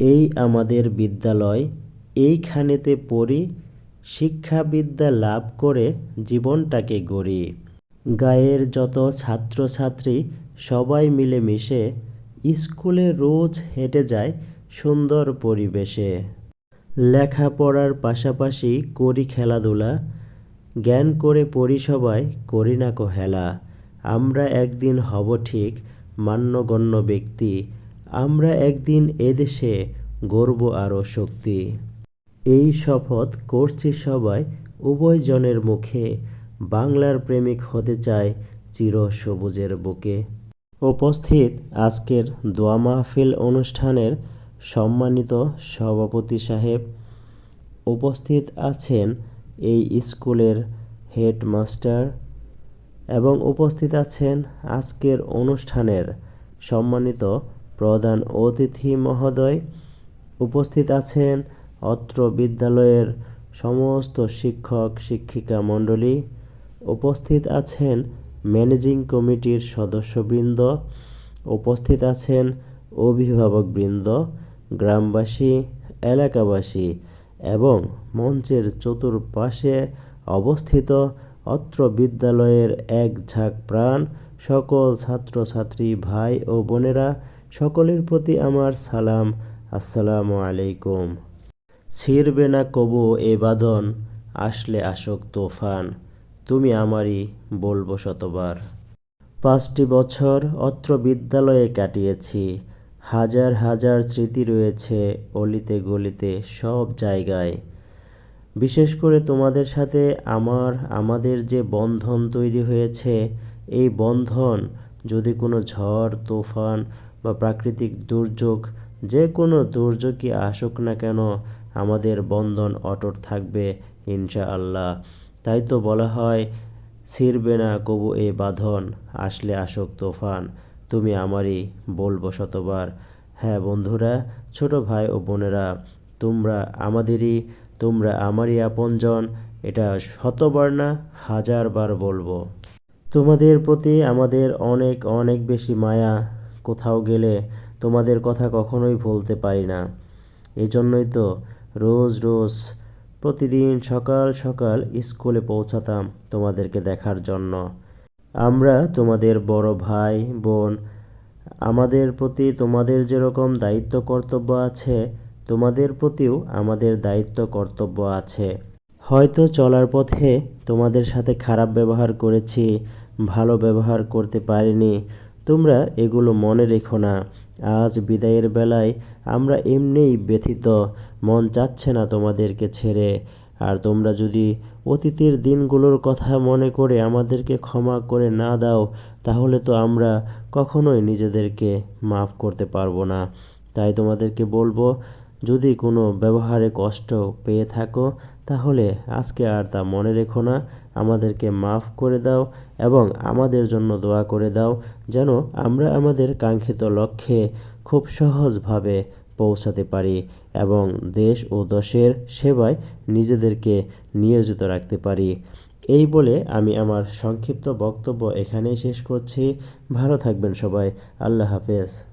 এই আমাদের বিদ্যালয় এইখানেতে পড়ি, শিক্ষাবিদ্যা লাভ করে জীবনটাকে গড়ি। গায়ের যত ছাত্রছাত্রী সবাই মিলেমিশে স্কুলে রোজ হেঁটে যায় সুন্দর পরিবেশে। লেখাপড়ার পাশাপাশি করি খেলাধুলা, জ্ঞান করে পড়ি সবাই, করি না হেলা। আমরা একদিন হব ঠিক মান্যগণ্য ব্যক্তি আমরা একদিন এদেশে গর্ব আরও শক্তি। এই শপথ করছি সবাই উভয়জনের মুখে। বাংলার প্রেমিক হতে চায় চির সবুজের বুকে। উপস্থিত আজকের দোয়া মাহফিল অনুষ্ঠানের সম্মানিত সভাপতি সাহেব। উপস্থিত আছেন এই স্কুলের হেডমাস্টার এবং উপস্থিত আছেন আজকের অনুষ্ঠানের সম্মানিত প্রধান অতিথি মহোদয় উপস্থিত আছেন অত্র বিদ্যালয়ের সমস্ত শিক্ষক, শিক্ষিকা মণ্ডলী। উপস্থিত আছেন ম্যানেজিং কমিটির সদস্যবৃন্দ। উপস্থিত আছেন অভিভাবকবৃন্দ, গ্রামবাসী, এলাকাবাসী এবং মঞ্চের চতুর্পাশে অবস্থিত অত্র বিদ্যালয়ের এক ঝাঁক প্রাণ সকল ছাত্রছাত্রী, ভাই ও বোনেরা সকলের প্রতি আমার সালাম। আসসালামু আলাইকুম। ছিড়বে না কবু এ বাঁধন, আসলে আসক তোফান। তুমি আমারই বলব শতবার। পাঁচটি বছর অত্র বিদ্যালয়ে কাটিয়েছি। হাজার হাজার স্মৃতি রয়েছে অলিতে গলিতে সব জায়গায়। বিশেষ করে তোমাদের সাথে আমার, আমাদের যে বন্ধন তৈরি হয়েছে, এই বন্ধন যদি কোনো ঝড়, তুফান বা প্রাকৃতিক দুর্যোগ, যে কোনো দুর্যোগই আসুক না কেন, আমাদের বন্ধন অটুট থাকবে, ইনশাআল্লাহ। তাই তো বলা হয়, ছিড়বে না কবু এ বাঁধন, আসলে আসুক তোফান। তুমি আমারই বলব শতবার। হ্যাঁ বন্ধুরা, ছোট ভাই ও বোনেরা, তোমরা আমাদেরই, তোমরা আমারই আপনজন, এটা শতবার না, হাজারবার বলব। তোমাদের প্রতি আমাদের অনেক অনেক বেশি মায়া কোথাও গেলে তোমাদের কথা কখনোই ভুলতে পারি না। এজন্যই তো রোজ রোজ প্রতিদিন সকাল সকাল স্কুলে পৌঁছাতাম তোমাদেরকে দেখার জন্য। আমরা তোমাদের বড় ভাই, বোন, আমাদের প্রতি তোমাদের যেরকম দায়িত্ব কর্তব্য আছে, তোমাদের প্রতিও আমাদের দায়িত্ব কর্তব্য আছে। হয়তো চলার পথে তোমাদের সাথে খারাপ ব্যবহার করেছি, ভালো ব্যবহার করতে পারিনি তোমরা এগুলো মনে রেখো না। আজ বিদায়ের বেলায় আমরা এমনিই ব্যথিত, মন চাচ্ছে না তোমাদেরকে ছেড়ে। আর তোমরা যদি অতীতের দিনগুলোর কথা মনে করে আমাদেরকে ক্ষমা করে না দাও, তাহলে তো আমরা কখনোই নিজেদেরকে মাফ করতে পারব না। তাই তোমাদেরকে বলব, যদি কোনো ব্যবহারে কষ্ট পেয়ে থাকো, তাহলে আজকে আর তা মনে রেখো না। আমাদেরকে মাফ করে দাও এবং আমাদের জন্য দোয়া করে দাও যেন আমরা আমাদের কাঙ্ক্ষিত লক্ষ্যে খুব সহজভাবে পৌঁছাতে পারি এবং দেশ ও দশের সেবায় নিজেদেরকে নিয়োজিত রাখতে পারি। এই বলে আমি আমার সংক্ষিপ্ত বক্তব্য এখানেই শেষ করছি। ভালো থাকবেন সবাই। আল্লাহ হাফেজ।